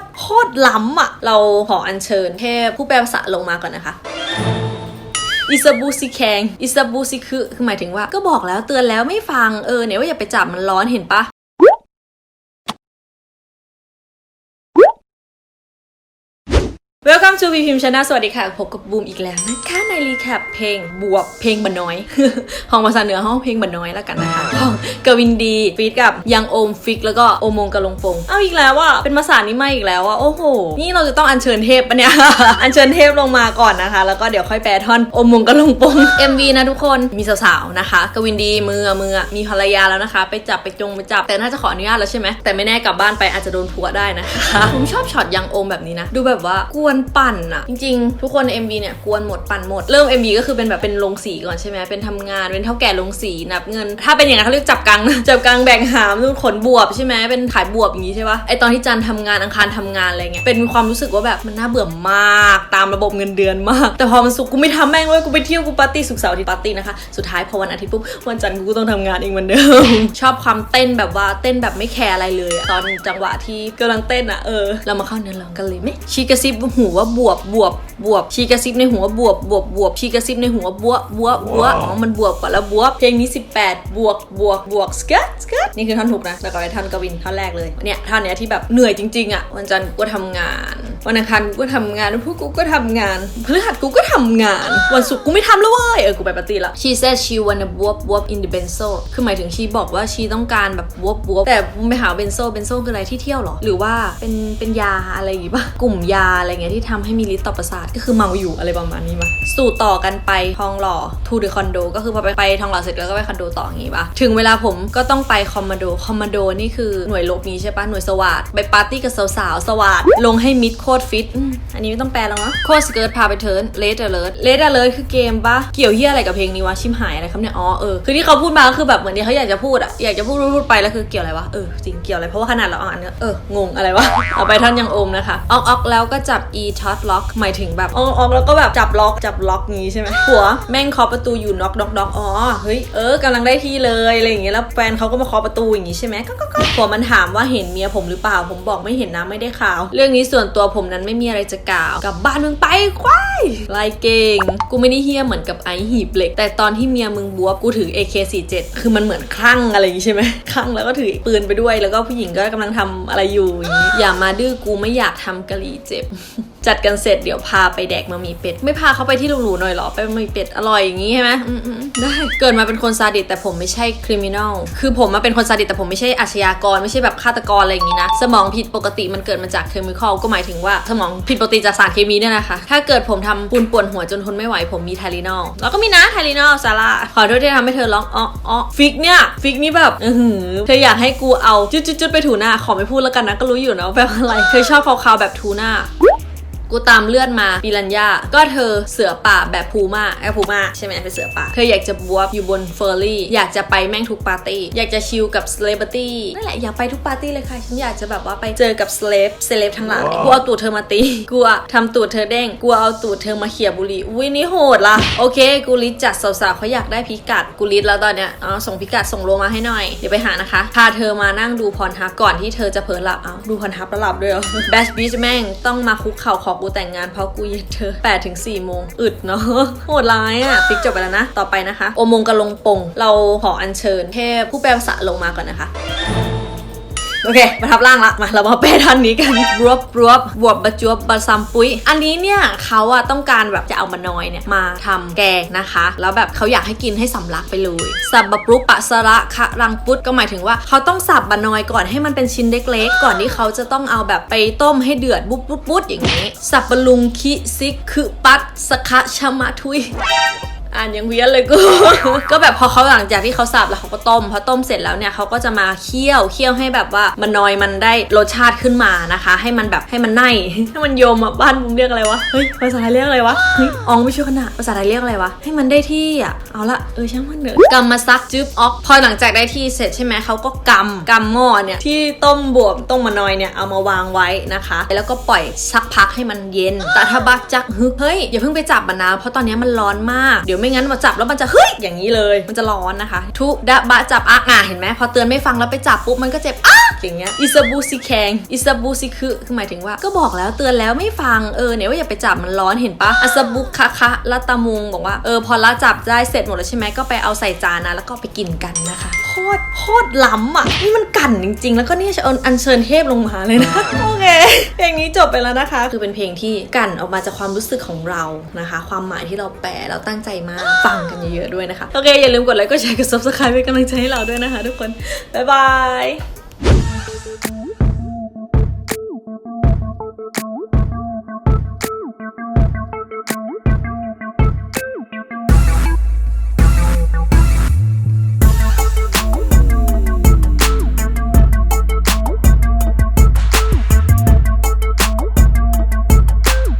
ตรโคตรล้ำอะเราขออัญเชิญเทพผู้แปลภาษาลงมาก่อนนะคะอิซาบูซิแคงอิซาบูซิคือคือหมายถึงว่าก็บอกแล้วเตือนแล้วไม่ฟังเออเนี่ยว่าอย่าไปจับมันร้อนเห็นปะ Welcome to พีพิมชนะสวัสดีค่ะ พบกับบูมอีกแล้วนะคะ ในรีแคปเพลงบวบเพลงบันน้อยของภาษาเหนือห้องเพลงบันน้อยแล้วกันนะคะของกวินดีฟีดกับยังโอมฟิก แล้วก็โอมงกะลงปงเอาอีกแล้วว่าเป็นภาษานี้มาอีกแล้วว่าโอ้โห นี่เราจะต้องอัญเชิญเทพปะเนี่ย อัญเชิญเทพลงมาก่อนนะคะ แล้วก็เดี๋ยวค่อยแปลท่อนโอมงกะลงปง MV นะทุกคนมีสาวๆนะคะ กวินดีมือมือมีภรรยาแล้วนะคะ ไปจับไปจงไปจับแต่น่าจะขออนุญาตแล้วใช่ไหมแต่ไม่แน่กลับบ้านไปอาจจะโดนผัวได้นะคะผมชอบช็อตยังโอมแบบนี้นะดูแบบว่ากวนปั่นอะจริงๆ ทุกคนใน MV เนี่ยกวนหมดปั่นหมด เริ่ม MV ก็คือเป็นแบบเป็นลงสีก่อนใช่ไหมเป็นทำงานเป็นเท่าแก่ลงสีนับเงิน ถ้าเป็นอย่างนั้นเขาเรียกจับกังจับกังแบ่งหามนู่นขนบวบใช่ไหมเป็นขายบวบอย่างนี้ใช่ปะไอตอนที่จันทำงานอังคารทำงานอะไรเงี้ยเป็นความรู้สึกว่าแบบมันน่าเบื่อมากตามระบบเงินเดือนมาก แต่พอมันสุกกูไม่ทำแม่งเลยกูไปเที่ยวกูปาร์ตี้สุกเสาร์ทิตย์ปาร์ตี้นะคะสุดท้ายพอวันอาทิตย์ปุ๊บวันจันทร์กูก็ต้องทำงานเองเหมือนเดิมชอบความเต้นแบบว่าเต้นแบบไม่แคร์อะไรเลยอะตอนจังหวะที่กำลังเต้นอะเออเรามาเข้าเนื้อรื่องกันเลยไหมชีกระซิบหว่าบวบบวบบวบชีกระซิบในหัวบวบบวบบวบชีกระซิบในหัวบวบบวบบวบอ๋อมันบวบกว่าแล้วบวบเพลงนี้ 18 บวกบวกบวกสเกิร์ตสเกิร์ตนี่คือท่อนถูกนะแล้วก็ไปท่อนกวินท่อนแรกเลยเนี่ยท่อนเนี้ยที่แบบเหนื่อยจริงๆอะวันจันทร์กูก็ทำงาน วันอังคารกูก็ทำงานวันพุธกูก็ทำงานพฤหัสกูก็ทำงาน วันศุกร์กูไม่ทำแล้วเว้ยเออกูไปปาร์ตี้ละ she said she wanna บวบบวบ in the benzo คือหมายถึงชีบอกว่าชีต้องการแบบบวบบวบแต่ไปหาเบนโซเบนโซคืออะไรที่เที่ยวเหรอหรือว่าเป็นเป็นยาอะไรอย่างงี้ปะกลุ่มยาอะไรเงี้ยที่ทำให้มีฤทธิ์ต่อประสาทก็คือเมาอยู่อะไรประมาณนี้มาสู่ต่อกันไปทองหล่อ to the condo ก็คือพอไปไปทองหล่อเสร็จแล้วก็ไปคอนโดต่ออย่างงี้ปะถึงเวลาผมก็ต้องไปคอมมานโดคอมมานโดนี่คือหน่วยลบนี้ใช่ปะหน่วยสวัสดไปปาร์ตี้กับสาวๆสวัสดลงให้มิดโคตรฟิตอันนี้ไม่ต้องแปลแล้วมั้งโคตรสเกิร์ตพาไปเทิร์นเลดเลิร์ดเลดเลิร์ดคือเกมปะเกี่ยวเหี้ยอะไรกับเพลงนี้วะชิมหายอะไรครับเนี่ยอ๋อเออคือที่เขาพูดมาก็คือแบบเหมือนที่เขาอยากจะพูดอะอยากจะพูดพูดไปแล้วคือเกี่ยวอะไรวะเออจริงเกี่ยวอะไรเพราะว่าขนาดเราอ่านก็เอองงอะไรวะเอาไปท่อนยังอมนะคะออกออกแล้วก็จับ e t o t lock หมายถึงแบบออกออกแล้วก็แบบจับล็อกจับล็อกงี้ใช่ไหมหัวแม่งเคาะประตูอยู่น็อกน็อกน็อกอ๋อเฮ้ยเออกำลังได้ที่เลยอะไรอย่างเงี้ยแล้วแฟนเขาก็มาเคาะประตูอย่างงี้ใช่ไหมก็ก็หัวมันถามว่าเห็นเมียผมหรือเปล่า ผมบอกไม่เห็นนะไม่ได้ข่าว เรื่องนี้ส่วนตัวผมนั้นไม่มีอะไรจะกล่าวกลับบ้านมึงไปควายลายเก่ง กูไม่ได้เฮี้ยเหมือนกับไอหีบเหล็ก แต่ตอนที่เมียมึงบวบกูถือ AK47 คือมันเหมือนคลั่งอะไรอย่างงี้ใช่ไหมคลั่งแล้วก็ถือปืนไปด้วย แล้วก็ผู้หญิงก็กำลังทำอะไรอยู่อย่างงี้อย่ามาดื้อกูไม่อยากทำกะหรี่เจ็บ จัดกันเสร็จเดี๋ยวพาไปแดกมามีเป็ด ไม่พาเขาไปที่หรูๆหน่อยเหรอ ไปมามีเป็ดอร่อยอย่างงี้ใช่ไหมได้เกิดมาเป็นคนซาดิสแต่ผมไม่ใช่คริมินอลคือผมมาเป็นคนซาดิสแต่ผมไม่ใช่อาชญากร ไม่ใช่แบบฆาตกรอะไรอย่างงี้นะ สมองผิดปกติมันเกิดมาจากเคมีคอลก็หมายถึงว่า สมองผิดปกติจากสารเคมีเนี่ยนะคะ ถ้าเกิดผมทำปูนปวนหัวจนทนไม่ไหวผมมีไทลินอลแล้วก็มีนะไทลินอลซาร่าขอโทษที่ทำให้เธอร้องอ๋ออ๋อฟิกเนี่ยฟิกนี่แบบอือเธออยากให้กูเอาจุดๆไปถูหน้าขอไม่พูดแล้วกันนะก็รู้อยู่นะแปลว่าอะไรเธอชอบขาวๆแบบทูหน้า กูตามเลื่อนมาปิรันย่าก็เธอเสือป่าแบบพูม่าไอ้พูม่าใช่ไหมเป็นเสือป่า เธออยากจะบวบอยู่บนเฟอร์รี่ อยากจะไปแม่งทุกปาร์ตี้ อยากจะชิลกับเซเลบริตี้นั่นแหละอยากไปทุกปาร์ตี้เลยค่ะ ฉันอยากจะแบบว่าไปเจอกับเซเลบเซเลบทั้งหลายกูเอาตูดเธอมาตีกูอะทำตูดเธอเด้งกูเอาตูดเธอมาเขี่ยบุหรี่อุ้ยนี่โหดละโอเคกูลิสต์จัดสาวๆเขาอยากได้พิกัดกูลิสต์แล้วตอนเนี้ยเอาส่งพิกัดส่งโลมาให้หน่อยเดี๋ยวไปหานะคะพาเธอมานั่งดูพรทับก่อนที่เธอจะเผลอหลับเอาดูพรทับแล้วหลับด้วยเหรอแบชบีชแม่งต้องมาคุกเข่าขอกูแต่งงานเพราะกูเย็นเธอ8ถึงสี่โมงอึดเนาะโหดร้ายอะฟิกจบไปแล้วนะ ต่อไปนะคะ โอมงกะลงปง เราขออัญเชิญเทพผู้แปลภาษาลงมาก่อนนะคะ โอเคมาทับล่างละมาเรามาแปลท่อนนี้กันรวบรวบบวบบะจวบบะซัมปุ้ยอันนี้เนี่ยเขาอะต้องการแบบจะเอามานอยเนี่ยมาทำแกงนะคะ แล้วแบบเขาอยากให้กินให้สำลักไปเลยสับบะปรุปะสระคะรังปุดก็หมายถึงว่าเขาต้องสับบะนอยก่อนให้มันเป็นชิ้นเล็กๆ ก่อนที่เขาจะต้องเอาแบบไปต้มให้เดือดบุ๊บบุ๊บบุ๊บอย่างนี้สับบะลุงคิซิกคือปัดสคะชะมะทุย อ่านยังเวียนเลยกู ก็แบบพอเขาหลังจากที่เขาสับแล้วเขาก็ต้มพอต้มเสร็จแล้วเนี่ยเขาก็จะมาเคี่ยวเคี่ยวให้แบบว่ามันนอยมันได้รสชาติขึ้นมานะคะ ให้มันแบบให้มันไนให้มันโยมอะบ้านมึงเรียกอะไรวะเฮ้ยภาษาไทยเรียกอะไรวะเฮ้ยอองไม่ช่วยขนาดภาษาไทยเรียกอะไรวะให้มันได้ที่อะเอาละเออช่างมันเถอะกำมาซักจึ๊บออกพอหลังจากได้ที่เสร็จใช่ไหมเขาก็กำกำหม้อเนี่ยที่ต้มบวบต้มมานอยเนี่ยเอามาวางไว้นะคะ แล้วก็ปล่อยสักพักให้มันเย็น แต่ถ้าบักจักฮึกเฮ้ยอย่าเพิ่งไปจับมันนะเพราะตอนนี้มันร้อนมากเดี๋ยวไม่งั้นมาจับแล้วมันจะเฮ้ยอย่างนี้เลย มันจะร้อนนะคะ ทุดะบะจับอักอะเห็นไหมพอเตือนไม่ฟังแล้วไปจับปุ๊บมันก็เจ็บอักอย่างเงี้ยอิซาบูซิแคงอิซาบูซิคือคือหมายถึงว่าก็บอกแล้วเตือนแล้วไม่ฟังเออเนี่ยว่าอย่าไปจับมันร้อนเห็นปะอาซาบุคะคะละตามุงบอกว่าเออพอละจับได้เสร็จหมดแล้วใช่ไหมก็ไปเอาใส่จานนะแล้วก็ไปกินกันนะคะโคตรโคตรล้ำอะนี่มันกั่นจริง ๆ แล้วก็เนี่ยจะเอาอัญเชิญเทพลงมาเลยนะโอเคเพลงนี้จบไปแล้วนะคะ คือเป็นเพลงที่กั่นออกมาจากความรู้สึกของเรานะคะ ความหมายที่เราแปลเราตั้งใจมากฟังกันเยอะๆด้วยนะคะ โอเค อย่าลืมกดไลค์กดแชร์กด subscribe เป็นกำลังใจให้เราด้วยนะคะทุกคน บ๊ายบาย